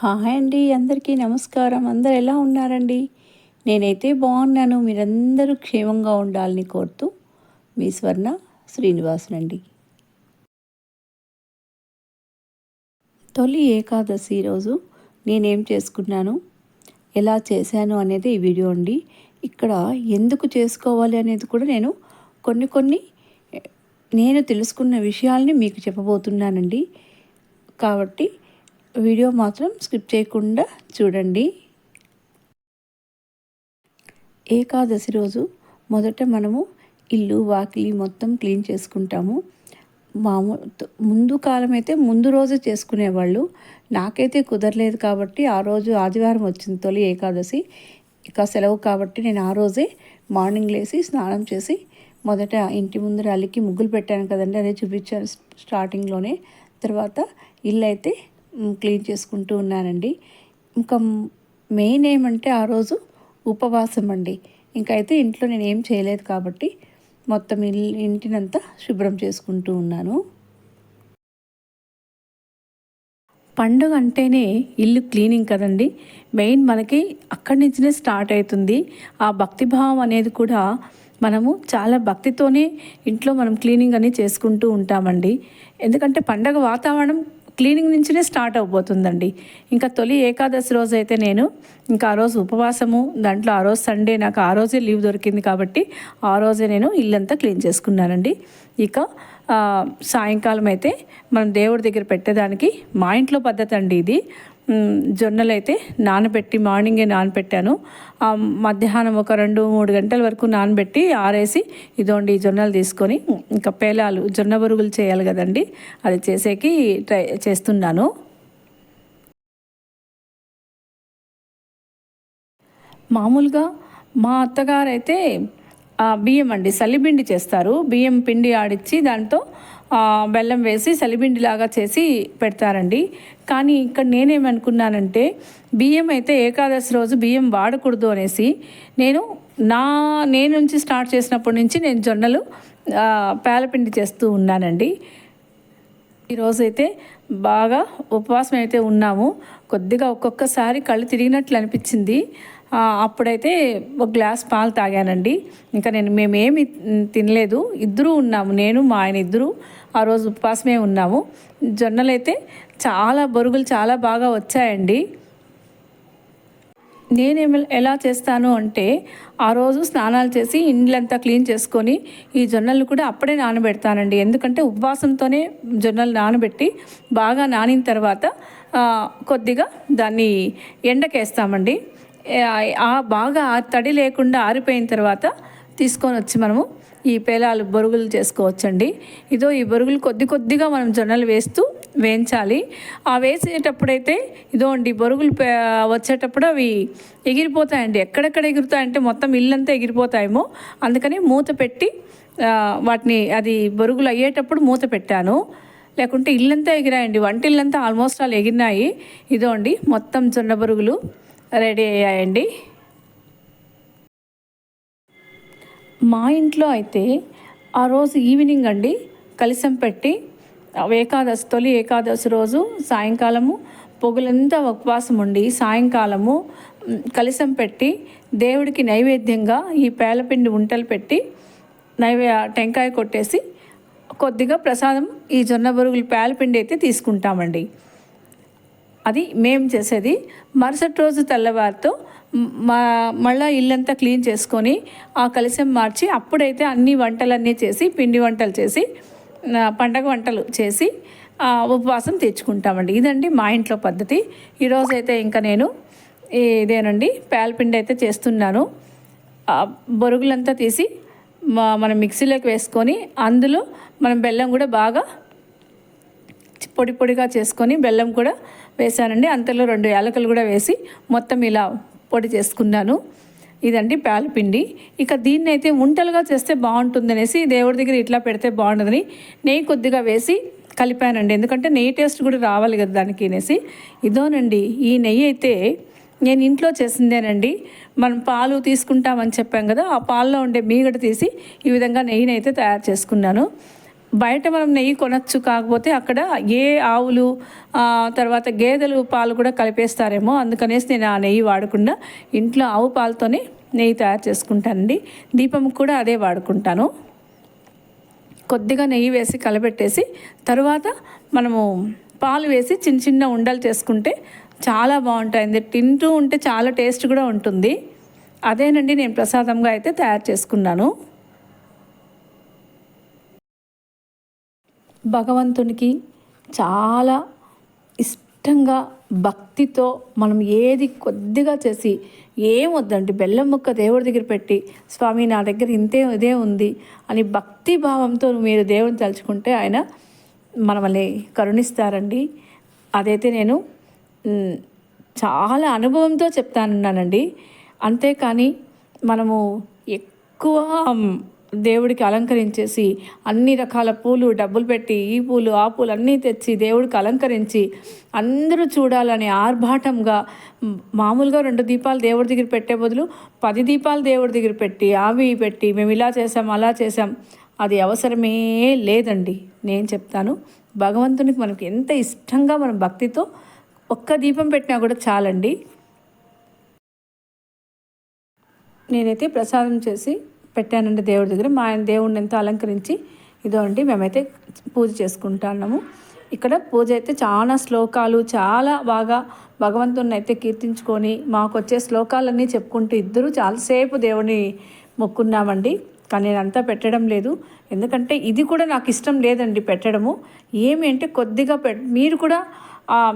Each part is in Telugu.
హాయ్ అండి అందరికీ నమస్కారం. అందరు ఎలా ఉన్నారండి? నేనైతే బాగున్నాను. మీరందరూ క్షేమంగా ఉండాలని కోరుతూ మీ స్వర్ణ శ్రీనివాసునండి. తొలి ఏకాదశి రోజు నేనేం చేసుకున్నాను? ఎలా చేశాను అనేది ఈ వీడియో అండి. ఇక్కడ ఎందుకు చేసుకోవాలి అనేది కూడా నేను కొన్ని కొన్ని నేను తెలుసుకున్న విషయాల్ని మీకు చెప్పబోతున్నానండి. కాబట్టి వీడియో మాత్రం స్కిప్ చేయకుండా చూడండి. ఏకాదశి రోజు మొదట మనము ఇల్లు వాకిలి మొత్తం క్లీన్ చేసుకుంటాము. మామూలు ముందు కాలం అయితే ముందు రోజు చేసుకునేవాళ్ళు. నాకైతే కుదరలేదు కాబట్టి ఆ రోజు ఆదివారం వచ్చింది తొలి ఏకాదశి. ఇక సెలవు కాబట్టి నేను ఆ రోజే మార్నింగ్ లేచి స్నానం చేసి మొదట ఇంటి ముందర అలికి ముగ్గులు పెట్టాను కదండి అదే చూపించాను స్టార్టింగ్లోనే. తర్వాత ఇల్లు అయితే క్లీన్ చేసుకుంటూ ఉన్నానండి. ఇంకా మెయిన్ ఏమంటే ఆ రోజు ఉపవాసం అండి. ఇంకైతే ఇంట్లో నేను ఏం చేయలేదు కాబట్టి మొత్తం ఇల్లు ఇంటినంతా శుభ్రం చేసుకుంటూ ఉన్నాను. పండుగ అంటేనే ఇల్లు క్లీనింగ్ కదండి. మెయిన్ మనకి అక్కడి నుంచినే స్టార్ట్ అవుతుంది. ఆ భక్తిభావం అనేది కూడా మనము చాలా భక్తితోనే ఇంట్లో మనం క్లీనింగ్ అని చేసుకుంటూ ఉంటామండి. ఎందుకంటే పండగ వాతావరణం క్లీనింగ్ నుంచినే స్టార్ట్ అయిపోతుందండి ఇంకా తొలి ఏకాదశి రోజు అయితే నేను ఇంకా ఆ రోజు ఉపవాసము దాంట్లో ఆ రోజు సండే నాకు ఆ రోజే లీవ్ దొరికింది కాబట్టి ఆ రోజే నేను ఇల్లంతా క్లీన్ చేసుకున్నానండి. ఇక సాయంకాలం అయితే మనం దేవుడి దగ్గర పెట్టేదానికి మా ఇంట్లో పద్ధతి అండి ఇది. జొన్నలు అయితే నానబెట్టి మార్నింగే నానబెట్టాను. మధ్యాహ్నం ఒక రెండు మూడు గంటల వరకు నానబెట్టి ఆరేసి ఇదోండి జొన్నలు తీసుకొని ఇంకా పేలాలు జొన్న బరుగులు చేయాలి కదండి అది చేసేకి ట్రై చేస్తున్నాను. మామూలుగా మా అత్తగారు అయితే బియ్యం అండి సలిబిండి చేస్తారు. బియ్యం పిండి ఆడిచ్చి దాంతో బెల్లం వేసి సలిబిండిలాగా చేసి పెడతారండి. కానీ ఇక్కడ నేనేమనుకున్నానంటే బియ్యం అయితే ఏకాదశి రోజు బియ్యం వాడకూడదు అనేసి నేను నా నేను నుంచి స్టార్ట్ చేసినప్పటి నుంచి నేను జొన్నలు పేలపిండి చేస్తూ ఉన్నానండి. ఈరోజైతే బాగా ఉపవాసం అయితే ఉన్నాము. కొద్దిగా ఒక్కొక్కసారి కళ్ళు తిరిగినట్లు అనిపించింది. అప్పుడైతే ఒక గ్లాస్ పాలు తాగానండి. ఇంకా నేను మేమేమి తినలేదు. ఇద్దరు ఉన్నాము. నేను మా ఆయన ఇద్దరు ఆ రోజు ఉపవాసమే ఉన్నాము. జొన్నలైతే చాలా బొరుగులు చాలా బాగా వచ్చాయండి. నేను ఎలా చేస్తాను అంటే ఆ రోజు స్నానాలు చేసి ఇండ్లంతా క్లీన్ చేసుకొని ఈ జొన్నలు కూడా అప్పుడే నానబెడతానండి. ఎందుకంటే ఉపవాసంతోనే జొన్నలు నానబెట్టి బాగా నానిన తర్వాత కొద్దిగా దాన్ని ఎండకేస్తామండి. ఆ బాగా తడి లేకుండా ఆరిపోయిన తర్వాత తీసుకొని వచ్చి మనము ఈ పేలాలు బొరుగులు చేసుకోవచ్చండి. ఇదో ఈ బొరుగులు కొద్ది కొద్దిగా మనం జొన్నలు వేస్తూ వేయించాలి. ఆ వేసేటప్పుడైతే ఇదో అండి బొరుగులు వచ్చేటప్పుడు అవి ఎగిరిపోతాయండి. ఎక్కడెక్కడ ఎగురుతాయంటే మొత్తం ఇల్లంతా ఎగిరిపోతాయేమో. అందుకని మూత పెట్టి వాటిని అది బొరుగులు అయ్యేటప్పుడు మూత పెట్టాను. లేకుంటే ఇల్లంతా ఎగిరాయండి. వంటిల్లంతా ఆల్మోస్ట్ ఆల్ ఎగిరినాయి. ఇదో అండి మొత్తం జొన్న బొరుగులు. రెడీ అయ్యాయండి. మా ఇంట్లో అయితే ఆ రోజు ఈవినింగ్ అండి కలిసం పెట్టి ఏకాదశి తొలి ఏకాదశి రోజు సాయంకాలము పొగులంతా ఉపవాసం ఉండి సాయంకాలము కలిసం పెట్టి దేవుడికి నైవేద్యంగా ఈ పేలపిండి ఉంటలు పెట్టి నైవే టెంకాయ కొట్టేసి కొద్దిగా ప్రసాదం ఈ జొన్న బరుగులు పేలపిండి అయితే తీసుకుంటామండి. అది మేము చేసేది. మరుసటి రోజు తెల్లవారితో మా మళ్ళీ ఇల్లంతా క్లీన్ చేసుకొని ఆ కలిసం మార్చి అప్పుడైతే అన్ని వంటలన్నీ చేసి పిండి వంటలు చేసి పండగ వంటలు చేసి ఉపవాసం తెచ్చుకుంటామండి ఇదండి మా ఇంట్లో పద్ధతి. ఈరోజైతే ఇంకా నేను ఇదేనండి పేలపిండి అయితే చేస్తున్నాను. బొరుగులంతా తీసి మనం మిక్సీలోకి వేసుకొని అందులో మనం బెల్లం కూడా బాగా పొడి పొడిగా చేసుకొని బెల్లం కూడా వేసానండి అంతలో రెండు యాలకలు కూడా వేసి మొత్తం ఇలా పొడి చేసుకున్నాను. ఇదండి పాలపిండి ఇక దీన్ని అయితే ఉంటలుగా చేస్తే బాగుంటుందనేసి దేవుడి దగ్గర ఇట్లా పెడితే బాగుంటుందని నెయ్యి కొద్దిగా వేసి కలిపానండి. ఎందుకంటే నెయ్యి టేస్ట్ కూడా రావాలి కదా దానికి అనేసి. ఇదోనండి ఈ నెయ్యి అయితే నేను ఇంట్లో చేసిందేనండి. మనం పాలు తీసుకుంటామని చెప్పాం కదా ఆ పాల్లో ఉండే మీగడ తీసి ఈ విధంగా నెయ్యిని అయితే తయారు చేసుకున్నాను. బయట మనం నెయ్యి కొనచ్చు కాకపోతే అక్కడ ఏ ఆవులు తర్వాత గేదెలు పాలు కూడా కలిపేస్తారేమో. అందుకనేసి నేను ఆ నెయ్యి వాడకుండా ఇంట్లో ఆవు పాలతోనే నెయ్యి తయారు చేసుకుంటానండి. దీపం కూడా అదే వాడుకుంటాను. కొద్దిగా నెయ్యి వేసి కలబెట్టేసి తర్వాత మనము పాలు వేసి చిన్న చిన్న ఉండలు చేసుకుంటే చాలా బాగుంటాయి తింటూ ఉంటే చాలా టేస్ట్ కూడా ఉంటుంది. అదేనండి నేను ప్రసాదంగా అయితే తయారు చేసుకున్నాను. భగవంతునికి చాలా ఇష్టంగా భక్తితో మనం ఏది కొద్దిగా చేసి ఏం వద్దండి బెల్లం ముక్క దేవుడి దగ్గర పెట్టి స్వామి నా దగ్గర ఇంతే ఇదే ఉంది అని భక్తి భావంతో మీరు దేవుడిని తలుచుకుంటే ఆయన మనల్ని కరుణిస్తారండి. అదైతే నేను చాలా అనుభవంతో చెప్తానున్నానండి. అంతేకాని మనము ఎక్కువ దేవుడికి అలంకరించేసి అన్ని రకాల పూలు డబ్బులు పెట్టి ఈ పూలు ఆ పూలు అన్నీ తెచ్చి దేవుడికి అలంకరించి అందరూ చూడాలని ఆర్భాటంగా మామూలుగా రెండు దీపాలు దేవుడి దగ్గర పెట్టే బదులు పది దీపాలు దేవుడి దగ్గర పెట్టి అవి పెట్టి మేము ఇలా చేసాం అలా చేసాం అది అవసరమే లేదండి. నేను చెప్తాను. భగవంతునికి మనకి ఎంత ఇష్టంగా మనం భక్తితో ఒక్క దీపం పెట్టినా కూడా చాలండి. నేనైతే ప్రసాదం చేసి పెట్టానండి దేవుడి దగ్గర. మా ఆయన దేవుడిని ఎంతో అలంకరించి ఇదో అండి మేమైతే పూజ చేసుకుంటున్నాము. ఇక్కడ పూజ అయితే చాలా శ్లోకాలు చాలా బాగా భగవంతుని అయితే కీర్తించుకొని మాకు వచ్చే శ్లోకాలన్నీ చెప్పుకుంటూ ఇద్దరు చాలాసేపు దేవుని మొక్కున్నామండి. కానీ నేను అంతా పెట్టడం లేదు. ఎందుకంటే ఇది కూడా నాకు ఇష్టం లేదండి పెట్టడము. ఏమి అంటే కొద్దిగా పెట్ మీరు కూడా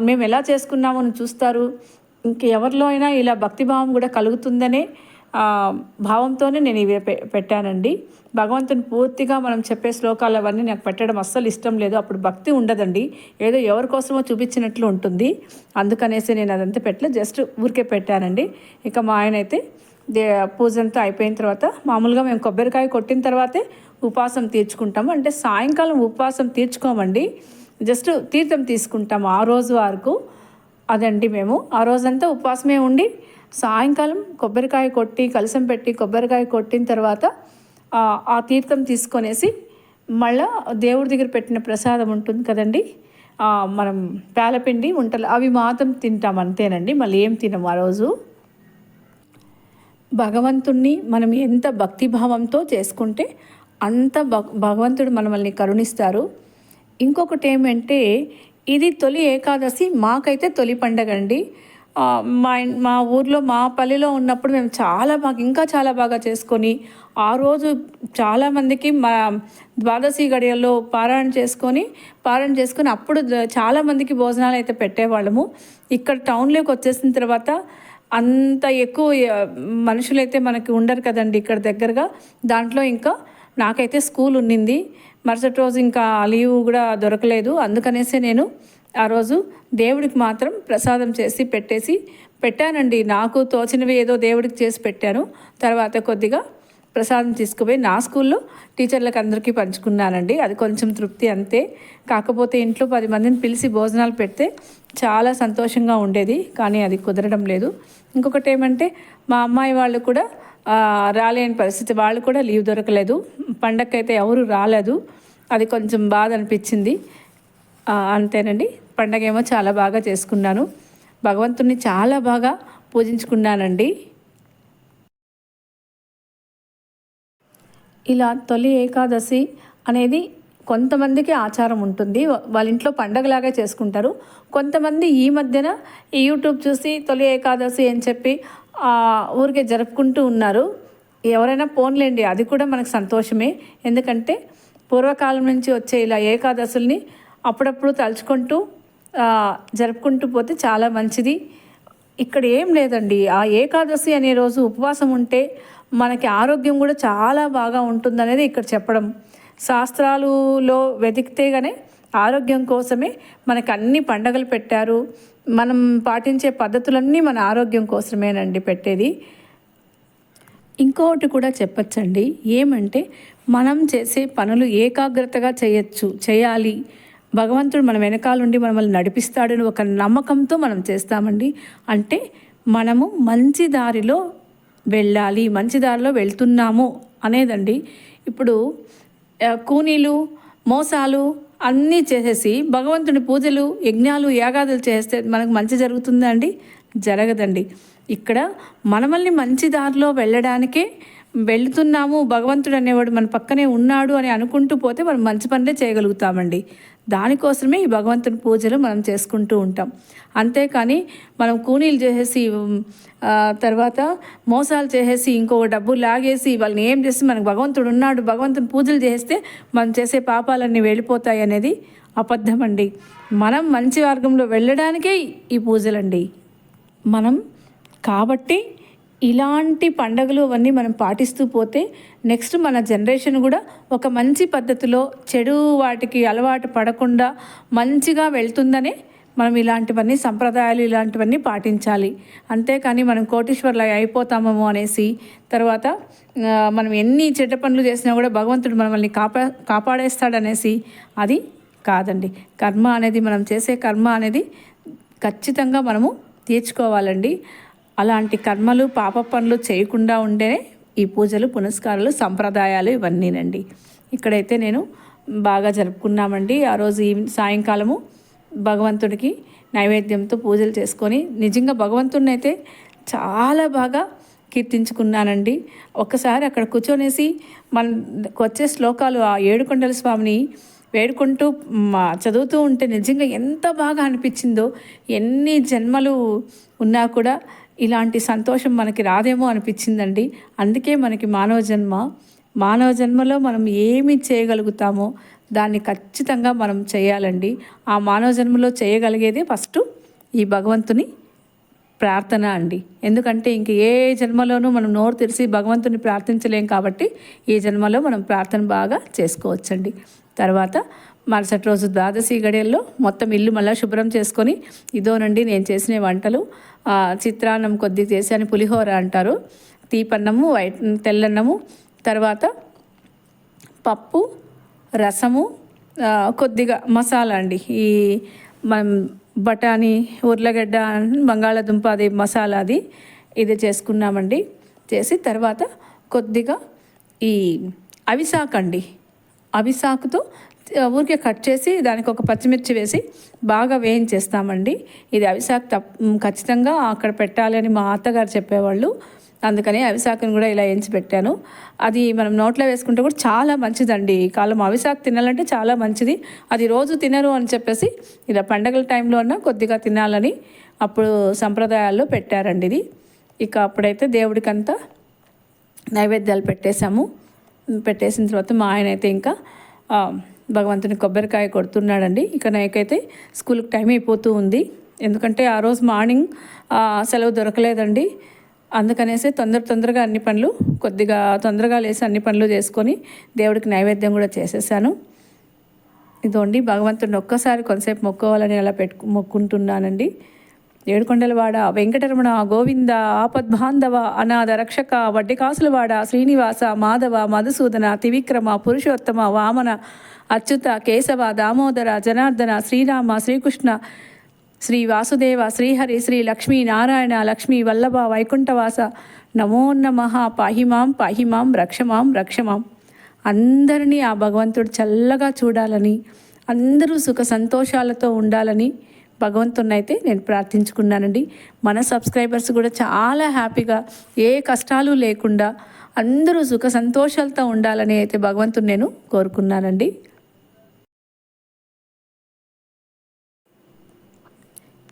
మేము ఎలా చేసుకున్నామో అని చూస్తారు. ఇంకెవరిలో అయినా ఇలా భక్తిభావం కూడా కలుగుతుందనే భావంతోనే నేను ఇవి పె- పెట్టానండి. భగవంతుని పూర్తిగా మనం చెప్పే శ్లోకాలు అవన్నీ నాకు పెట్టడం అస్సలు ఇష్టం లేదు. అప్పుడు భక్తి ఉండదండి. ఏదో ఎవరి కోసమో చూపించినట్లు ఉంటుంది. అందుకనేసి నేను అదంతా పెట్టలే. జస్ట్ ఊరికే పెట్టానండి. ఇక మా ఆయన అయితే దే పూజ అంతా అయిపోయిన తర్వాత మామూలుగా మేము కొబ్బరికాయ కొట్టిన తర్వాతే ఉపవాసం తీర్చుకుంటాము. అంటే సాయంకాలం ఉపవాసం తీర్చుకోమండి. జస్ట్ తీర్థం తీసుకుంటాము ఆ రోజు వరకు. అదండి మేము. ఆ రోజంతా ఉపవాసమే ఉండి సాయంకాలం కొబ్బరికాయ కొట్టి కలసం పెట్టి కొబ్బరికాయ కొట్టిన తర్వాత ఆ, తీర్థం తీసుకొనేసి మళ్ళా దేవుడి దగ్గర పెట్టిన ప్రసాదం ఉంటుంది కదండి. మనం పేలపిండి ఉంటలు అవి మాత్రం తింటాం అంతేనండి. మళ్ళీ ఏం తినము ఆ రోజు? భగవంతుణ్ణి మనం ఎంత భక్తిభావంతో చేసుకుంటే అంత భగ- భగవంతుడు మనల్ని కరుణిస్తారు. ఇంకొకటి ఏమంటే ఇది తొలి ఏకాదశి మాకైతే తొలి పండగ అండి. మా మా ఊర్లో మా పల్లెలో ఉన్నప్పుడు మేము చాలా బాగా ఇంకా చాలా బాగా చేసుకొని ఆ రోజు చాలామందికి మా ద్వాదశి గడియల్లో పారాయణ చేసుకొని పారాయణ చేసుకొని అప్పుడు చాలామందికి భోజనాలు అయితే పెట్టేవాళ్ళము. ఇక్కడ టౌన్లోకి వచ్చేసిన తర్వాత అంత ఎక్కువ మనుషులైతే మనకి ఉండరు కదండి ఇక్కడ దగ్గరగా. దాంట్లో ఇంకా నాకైతే స్కూల్ ఉండింది మరుసటి రోజు ఇంకా లీవ్ కూడా దొరకలేదు. అందుకనేసే నేను ఆ రోజు దేవుడికి మాత్రం ప్రసాదం చేసి పెట్టేసి పెట్టానండి. నాకు తోచినవి ఏదో దేవుడికి చేసి పెట్టాను. తర్వాత కొద్దిగా ప్రసాదం తీసుకుపోయి నా స్కూల్లో టీచర్లకు అందరికీ పంచుకున్నానండి. అది కొంచెం తృప్తి అంతే. కాకపోతే ఇంట్లో పది మందిని పిలిచి భోజనాలు పెడితే చాలా సంతోషంగా ఉండేది. కానీ అది కుదరడం లేదు. ఇంకొకటి ఏమంటే మా అమ్మాయి వాళ్ళు కూడా రాలేని పరిస్థితి. వాళ్ళు కూడా లీవ్ దొరకలేదు. పండగకైతే ఎవరు రాలేదు. అది కొంచెం బాధ అనిపించింది. అంతేనండి. పండగ ఏమో చాలా బాగా చేసుకున్నాను. భగవంతుణ్ణి చాలా బాగా పూజించుకున్నానండి. ఇలా తొలి ఏకాదశి అనేది కొంతమందికి ఆచారం ఉంటుంది. వాళ్ళ ఇంట్లో పండగలాగా చేసుకుంటారు. కొంతమంది ఈ మధ్యన ఈ యూట్యూబ్ చూసి తొలి ఏకాదశి అని చెప్పి ఊరికే జరుపుకుంటూ ఉన్నారు. ఎవరైనా పోన్లేండి అది కూడా మనకు సంతోషమే. ఎందుకంటే పూర్వకాలం నుంచి వచ్చే ఇలా ఏకాదశుల్ని అప్పుడప్పుడు తలుచుకుంటూ జరుపుకుంటూ పోతే చాలా మంచిది. ఇక్కడ ఏం లేదండి. ఆ ఏకాదశి అనే రోజు ఉపవాసం ఉంటే మనకి ఆరోగ్యం కూడా చాలా బాగా ఉంటుందనేది ఇక్కడ చెప్పడం. శాస్త్రాలులో వెతికితే గానే ఆరోగ్యం కోసమే మనకు అన్ని పండగలు పెట్టారు. మనం పాటించే పద్ధతులన్నీ మన ఆరోగ్యం కోసమేనండి పెట్టేది. ఇంకొకటి కూడా చెప్పచ్చండి. ఏమంటే మనం చేసే పనులు ఏకాగ్రతగా చేయొచ్చు చేయాలి. భగవంతుడు మన వెనకాలండి మనల్ని నడిపిస్తాడని ఒక నమ్మకంతో మనం చేస్తామండి. అంటే మనము మంచి దారిలో వెళ్ళాలి మంచి దారిలో వెళ్తున్నాము అనేదండి. ఇప్పుడు కూనీలు మోసాలు అన్నీ చేసేసి భగవంతుని పూజలు యజ్ఞాలు యాగాదులు చేస్తే మనకు మంచి జరుగుతుందా అండి? జరగదండి. ఇక్కడ మనమల్ని మంచి దారిలో వెళ్ళడానికే వెళుతున్నాము భగవంతుడు అనేవాడు మన పక్కనే ఉన్నాడు అని అనుకుంటూ పోతే మనం మంచి పనులే చేయగలుగుతామండి. దానికోసమే ఈ భగవంతుని పూజలు మనం చేసుకుంటూ ఉంటాం. అంతేకాని మనం కూనీలు చేసేసి తర్వాత మోసాలు చేసేసి ఇంకో డబ్బు లాగేసి వాళ్ళని ఏం చేసి మనకు భగవంతుడు ఉన్నాడు భగవంతుని పూజలు చేస్తే మనం చేసే పాపాలన్నీ వెళ్ళిపోతాయి అనేది అబద్ధం అండి మనం మంచి మార్గంలో వెళ్ళడానికే ఈ పూజలండి. మనం కాబట్టి ఇలాంటి పండగలు అవన్నీ మనం పాటిస్తూ పోతే నెక్స్ట్ మన జనరేషన్ కూడా ఒక మంచి పద్ధతిలో చెడు వాటికి అలవాటు పడకుండా మంచిగా వెళ్తుందనే మనం ఇలాంటివన్నీ సంప్రదాయాలు ఇలాంటివన్నీ పాటించాలి. అంతేకాని మనం కోటీశ్వర్లు అయిపోతామేమో అనేసి తర్వాత మనం ఎన్ని చెడ్డ పనులు చేసినా కూడా భగవంతుడు మనల్ని కాపా కాపాడేస్తాడనేసి అది కాదండి. కర్మ అనేది మనం చేసే కర్మ అనేది ఖచ్చితంగా మనము తీర్చుకోవాలండి. అలాంటి కర్మలు పాప పనులు చేయకుండా ఉండే ఈ పూజలు పునస్కారాలు సంప్రదాయాలు ఇవన్నీనండి. ఇక్కడైతే నేను బాగా జరుపుకున్నామండి. ఆ రోజు ఈ సాయంకాలము భగవంతుడికి నైవేద్యంతో పూజలు చేసుకొని నిజంగా భగవంతుడిని అయితే చాలా బాగా కీర్తించుకున్నానండి. ఒక్కసారి అక్కడ కూర్చొనేసి మనకు వచ్చే శ్లోకాలు ఆ ఏడుకొండల స్వామిని వేడుకుంటూ చదువుతూ ఉంటే నిజంగా ఎంత బాగా అనిపించిందో ఎన్ని జన్మలు ఉన్నా కూడా ఇలాంటి సంతోషం మనకి రాదేమో అనిపించిందండి. అందుకే మనకి మానవ జన్మ మానవ జన్మలో మనం ఏమి చేయగలుగుతామో దాన్ని ఖచ్చితంగా మనం చేయాలండి. ఆ మానవ జన్మలో చేయగలిగేదే ఫస్ట్ ఈ భగవంతుని ప్రార్థన అండి. ఎందుకంటే ఇంక ఏ జన్మలోనూ మనం నోరు తెరిచి భగవంతుని ప్రార్థించలేం కాబట్టి ఈ జన్మలో మనం ప్రార్థన బాగా చేసుకోవచ్చండి. తర్వాత మరుసటి రోజు ద్వాదశి గడియల్లో మొత్తం ఇల్లు మళ్ళీ శుభ్రం చేసుకొని ఇదోనండి నేను చేసిన వంటలు చిత్రాన్నం కొద్ది చేశాను పులిహోర అంటారు. తీపన్నము వైట్ తెల్లన్నము తర్వాత పప్పు రసము కొద్దిగా మసాలా అండి. ఈ మనం బఠానీ ఉర్లగడ్డ బంగాళాదుంప అది మసాలా అది ఇది చేసుకున్నామండి. చేసి తర్వాత కొద్దిగా ఈ అవిసాకండి. అవిసాకుతో ఊరికే కట్ చేసి దానికి ఒక పచ్చిమిర్చి వేసి బాగా వేయించేస్తామండి. ఇది అవిశాఖ తప్ ఖచ్చితంగా అక్కడ పెట్టాలి అని మా అత్తగారు చెప్పేవాళ్ళు. అందుకని అవిశాఖను కూడా ఇలా ఎంచి పెట్టాను. అది మనం నోట్లో వేసుకుంటే కూడా చాలా మంచిదండి. ఈ కాలం అవిశాఖ తినాలంటే చాలా మంచిది. అది రోజు తినరు అని చెప్పేసి ఇలా పండగల టైంలో అన్నా కొద్దిగా తినాలని అప్పుడు సంప్రదాయాల్లో పెట్టారండి ఇది. ఇక అప్పుడైతే దేవుడికంతా నైవేద్యాలు పెట్టేశాము. పెట్టేసిన తర్వాత మా ఆయన అయితే ఇంకా భగవంతుని కొబ్బరికాయ కొడుతున్నాడండి. ఇక నాకైతే స్కూల్కి టైం అయిపోతూ ఉంది. ఎందుకంటే ఆ రోజు మార్నింగ్ సెలవు దొరకలేదండి. అందుకనేసి తొందర తొందరగా అన్ని పనులు కొద్దిగా తొందరగా లేసి అన్ని పనులు చేసుకొని దేవుడికి నైవేద్యం కూడా చేసేసాను. ఇదోండి భగవంతుడిని ఒక్కసారి కొంతసేపు మొక్కోవాలని అలా పెట్టు మొక్కుంటున్నానండి. ఏడుకొండలవాడ వెంకటరమణ గోవింద ఆపద్బాంధవ అనాథ రక్షక వడ్డికాసులవాడ శ్రీనివాస మాధవ మధుసూదన త్రివిక్రమ పురుషోత్తమ వామన అచ్యుత కేశవ దామోదర జనార్దన శ్రీరామ శ్రీకృష్ణ శ్రీ వాసుదేవ శ్రీహరి శ్రీ లక్ష్మీ నారాయణ లక్ష్మీ వల్లభ వైకుంఠవాస నమో నమః పాహిమాం పాహిమాం రక్షమాం రక్షమాం అందరినీ ఆ భగవంతుడు చల్లగా చూడాలని అందరూ సుఖ సంతోషాలతో ఉండాలని భగవంతుని అయితే నేను ప్రార్థించుకున్నానండి. మన సబ్స్క్రైబర్స్ కూడా చాలా హ్యాపీగా ఏ కష్టాలు లేకుండా అందరూ సుఖ సంతోషాలతో ఉండాలని అయితే భగవంతుని నేను కోరుకున్నానండి.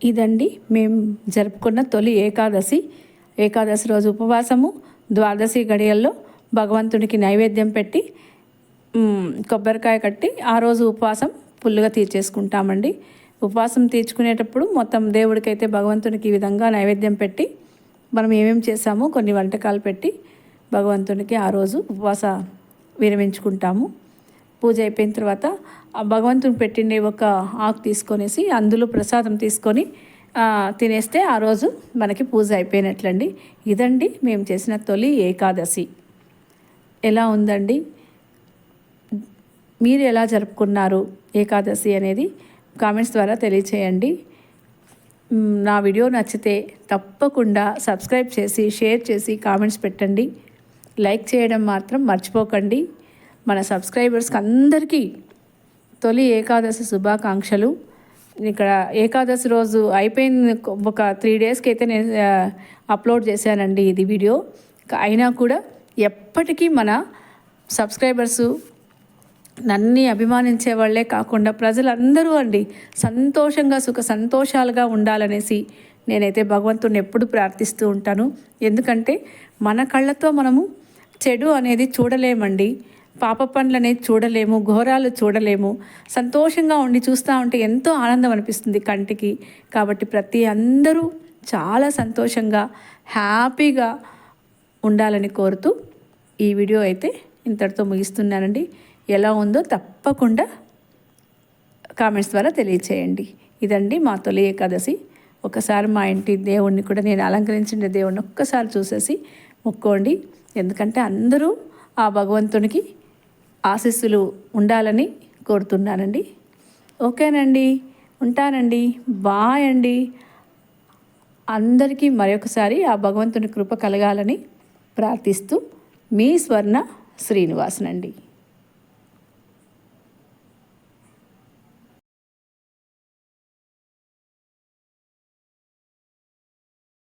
ఇదండి మేము జరుపుకున్న తొలి ఏకాదశి. ఏకాదశి రోజు ఉపవాసము ద్వాదశి గడియల్లో భగవంతునికి నైవేద్యం పెట్టి కొబ్బరికాయ కట్టి ఆ రోజు ఉపవాసం ఫుల్గా తీర్చేసుకుంటామండి. ఉపవాసం తీర్చుకునేటప్పుడు మొత్తం దేవుడికైతే భగవంతునికి ఈ విధంగా నైవేద్యం పెట్టి మనం ఏమేమి చేసామో కొన్ని వంటకాలు పెట్టి భగవంతునికి ఆ రోజు ఉపవాస విరమించుకుంటాము. పూజ అయిపోయిన తర్వాత ఆ భగవంతుని పెట్టిన ఒక ఆకు తీసుకొనేసి అందులో ప్రసాదం తీసుకొని తినేస్తే ఆ రోజు మనకి పూజ అయిపోయినట్లండి. ఇదండి మేము చేసిన తొలి ఏకాదశి. ఎలా ఉందండి? మీరు ఎలా జరుపుకున్నారు ఏకాదశి అనేది? కామెంట్స్ ద్వారా తెలియచేయండి. నా వీడియో నచ్చితే తప్పకుండా సబ్స్క్రైబ్ చేసి షేర్ చేసి కామెంట్స్ పెట్టండి. లైక్ చేయడం మాత్రం మర్చిపోకండి. మన సబ్స్క్రైబర్స్కి అందరికీ తొలి ఏకాదశి శుభాకాంక్షలు. ఇక్కడ ఏకాదశి రోజు అయిపోయింది ఒక త్రీ డేస్కి అయితే నేను అప్లోడ్ చేశానండి ఇది వీడియో. అయినా కూడా ఎప్పటికీ మన సబ్స్క్రైబర్సు నన్ని అభిమానించే వాళ్ళే కాకుండా ప్రజలందరూ అండి సంతోషంగా సుఖ సంతోషాలుగా ఉండాలనేసి నేనైతే భగవంతుని ఎప్పుడు ప్రార్థిస్తూ ఉంటాను. ఎందుకంటే మన కళ్ళతో మనము చెడు అనేది చూడలేమండి. పాప పనులు చూడలేము ఘోరాలు చూడలేము. సంతోషంగా ఉండి చూస్తూ ఉంటే ఎంతో ఆనందం అనిపిస్తుంది కంటికి. కాబట్టి ప్రతి అందరూ చాలా సంతోషంగా హ్యాపీగా ఉండాలని కోరుతూ ఈ వీడియో అయితే ఇంతటితో ముగిస్తున్నానండి. ఎలా ఉందో తప్పకుండా కామెంట్స్ ద్వారా తెలియచేయండి. ఇదండి మా తొలి ఏకాదశి. ఒకసారి మా ఇంటి దేవుణ్ణి కూడా నేను అలంకరించిన దేవుణ్ణి ఒక్కసారి చూసేసి మొక్కోండి. ఎందుకంటే అందరూ ఆ భగవంతునికి ఆశీస్సులు ఉండాలని కోరుతున్నానండి. ఓకేనండి. ఉంటానండి. బాయ్ అండి. అందరికీ మరొకసారి ఆ భగవంతుని కృప కలగాలని ప్రార్థిస్తూ మీ స్వర్ణ శ్రీనివాసనండి.